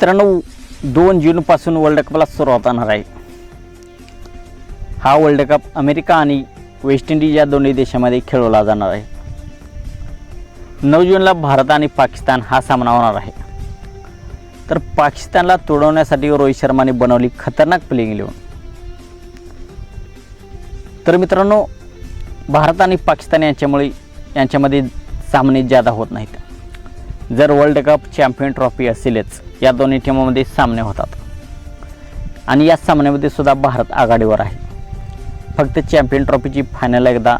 मित्रांनो दोन जूनपासून वर्ल्ड कपला सुरुवात होणार आहे. हा वर्ल्ड कप अमेरिका आणि वेस्ट इंडिज या दोन्ही देशामध्ये खेळवला जाणार आहे. नऊ जूनला भारत आणि पाकिस्तान हा सामना होणार आहे. तर पाकिस्तानला तोडवण्यासाठी रोहित शर्माने बनवली खतरनाक प्लेइंग इलेवन तर मित्रांनो भारत आणि पाकिस्तान यांच्यामुळे यांच्यामध्ये सामने जादा होत नाहीत. जर वर्ल्ड कप चॅम्पियन ट्रॉफी असेलच या दोन्ही टीमामध्ये सामने होतात. आणि या सामन्यामध्ये सुद्धा भारत आघाडीवर आहे. फक्त चॅम्पियन ट्रॉफीची फायनल एकदा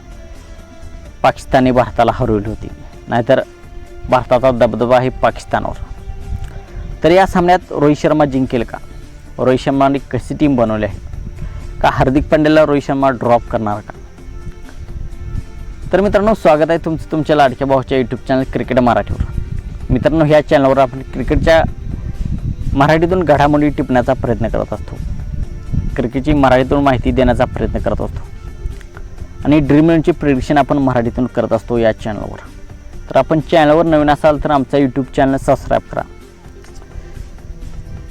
पाकिस्तानने भारताला हरवली होती. नाहीतर भारताचा दबदबा आहे पाकिस्तानवर. तर या सामन्यात रोहित शर्मा जिंकेल का? रोहित शर्माने कशी टीम बनवली आहे? का हार्दिक पांड्याला रोहित शर्मा ड्रॉप करणार का? तर मित्रांनो स्वागत आहे तुमचं तुमच्या लाडक्या भाऊच्या यूट्यूब चॅनल क्रिकेट मराठीवर मित्रांनो ह्या चॅनलवर आपण क्रिकेटच्या मराठीतून घडामोडी टिपण्याचा प्रयत्न करत असतो. क्रिकेटची मराठीतून माहिती देण्याचा प्रयत्न करत असतो. आणि ड्रीम इलेव्हनची प्रिडिक्शन आपण मराठीतून करत असतो या चॅनलवर तर आपण चॅनलवर नवीन असाल तर आमचा यूट्यूब चॅनल सबस्क्राईब करा.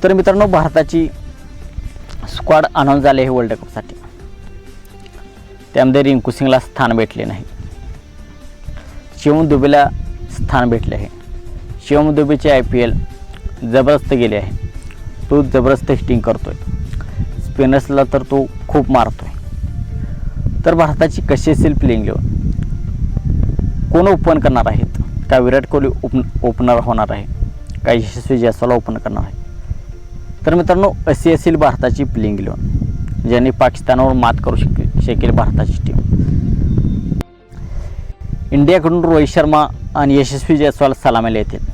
तर मित्रांनो भारताची स्क्वॉड अनाऊन्स झाले आहे वर्ल्ड कपसाठी त्यामध्ये रिंकू सिंगला स्थान भेटले नाही. शिवून दुबेला स्थान भेटले आहे. शिवम दुबेचे आय पी एल जबरदस्त गेले आहे. तो जबरदस्त हिटिंग करतो आहे स्पिनर्सला तर तो खूप मारतो आहे तर भारताची कशी असेल प्लेइंग इलेवन कोण ओपन करणार आहेत? का विराट कोहली ओपन ओपनर होणार आहे? का यशस्वी जयस्वाला ओपन करणार आहे? तर मित्रांनो अशी असेल भारताची प्लेइंग इलेवन ज्यांनी पाकिस्तानावर मात करू शक शकेल भारताची टीम इंडियाकडून रोहित शर्मा आणि यशस्वी जयस्वाल सलामीला येतील.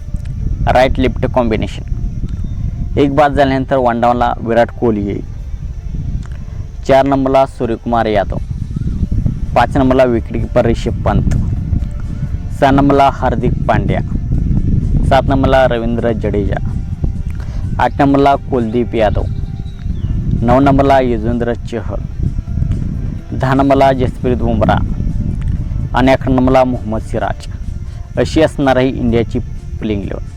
राईट लेफ्ट कॉम्बिनेशन एक बाद झाल्यानंतर वन डाऊनला विराट कोहली येईल. चार नंबरला सूर्यकुमार यादव. पाच नंबरला विकेटकीपर रिषभ पंत. सहा नंबरला हार्दिक पांड्या. सात नंबरला रवींद्र जडेजा. आठ नंबरला कुलदीप यादव. नऊ नंबरला युजवेंद्र चहल. दहा नंबरला जसप्रीत बुमरा आणि अकरा नंबरला मोहम्मद सिराज. अशी असणार आहे इंडियाची प्लेइंग लेवल